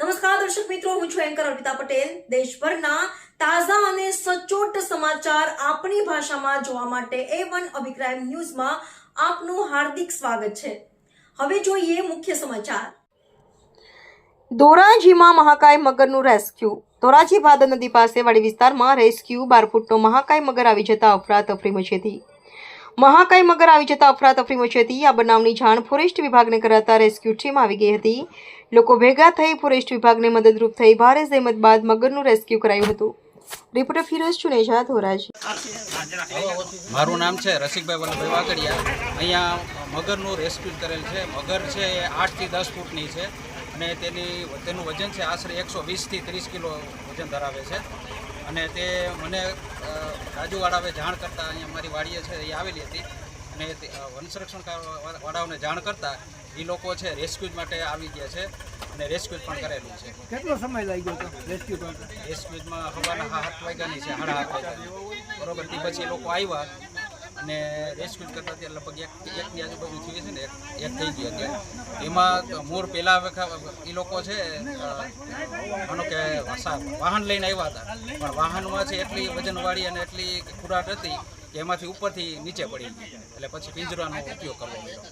નમસ્કાર, દર્શક મિત્રો, હું છું એન્કર અર્પિતા પટેલ. દેશભરના તાજા અને સચોટ સમાચાર આપણી ભાષામાં જોવા માટે એ વન અભિપ્રાય ન્યૂઝમાં આપનું હાર્દિક સ્વાગત છે. હવે જોઈએ મુખ્ય સમાચાર. ધોરાજીમાં મહાકાય મગરનું રેસ્ક્યુ. ધોરાજી ભાદર નદી પાસે વાડી વિસ્તારમાં રેસ્ક્યુ બાર ફૂટનો મહાકાય મગર આવી જતા અફરાતફરી મચી હતી. મહાકાય મગર આવી જતા અફરાતફરી મચી હતી. આ બનાવની જાણ ફોરેસ્ટ વિભાગને કરાતા રેસ્ક્યુ ટીમ આવી ગઈ હતી. લોકો ભેગા થઈ ફોરેસ્ટ વિભાગને મદદરૂપ થઈ ભારે જહેમત બાદ મગરનું રેસ્ક્યુ કરાયું હતું. રિપોર્ટર ફિરોઝ ચુનેજા, ધોરાજી. મારું નામ છે રસિકભાઈ વલ્લભભાઈ વાગડિયા અહીંયા મગરનું રેસ્ક્યુ કરેલ છે. મગર છે એ આઠથી દસ ફૂટની છે અને તેની તેનું વજન છે આશરે એકસો વીસથી ત્રીસ કિલો વજન ધરાવે છે. અને તે મને અ, રાજુવાળાએ જાણ કરતાં અહીંયા મારી વાડીએ છે એ આવેલી હતી. અને તે, અ, વનસંરક્ષણ વાળાઓને જાણ કરતાં એ લોકો છે રેસ્ક્યુઝ માટે આવી ગયા છે અને રેસ્ક્યુજ પણ કરેલું છે. કેટલો સમય લાગી ગયો રેસ્ક્યુ હવાના હાથ વાગ્યાની છે સાડા હાથ વાગ્યાની બરોબર તે પછી એ લોકો આવ્યા અને રેસ્ક્યુ કરતા ત્યાં લગભગ એક એકની આજુબાજુ થયું છે ને એક એક થઈ ગયું અત્યારે એમાં મોર પહેલાં એ લોકો છે માનો કે વાહન લઈને આવ્યા હતા. પણ વાહનમાં છે એટલી વજનવાળી અને એટલી ખુરાટ હતી કે એમાંથી ઉપરથી નીચે પડી એટલે પછી પિંજરાનો ઉપયોગ કરવો પડ્યો.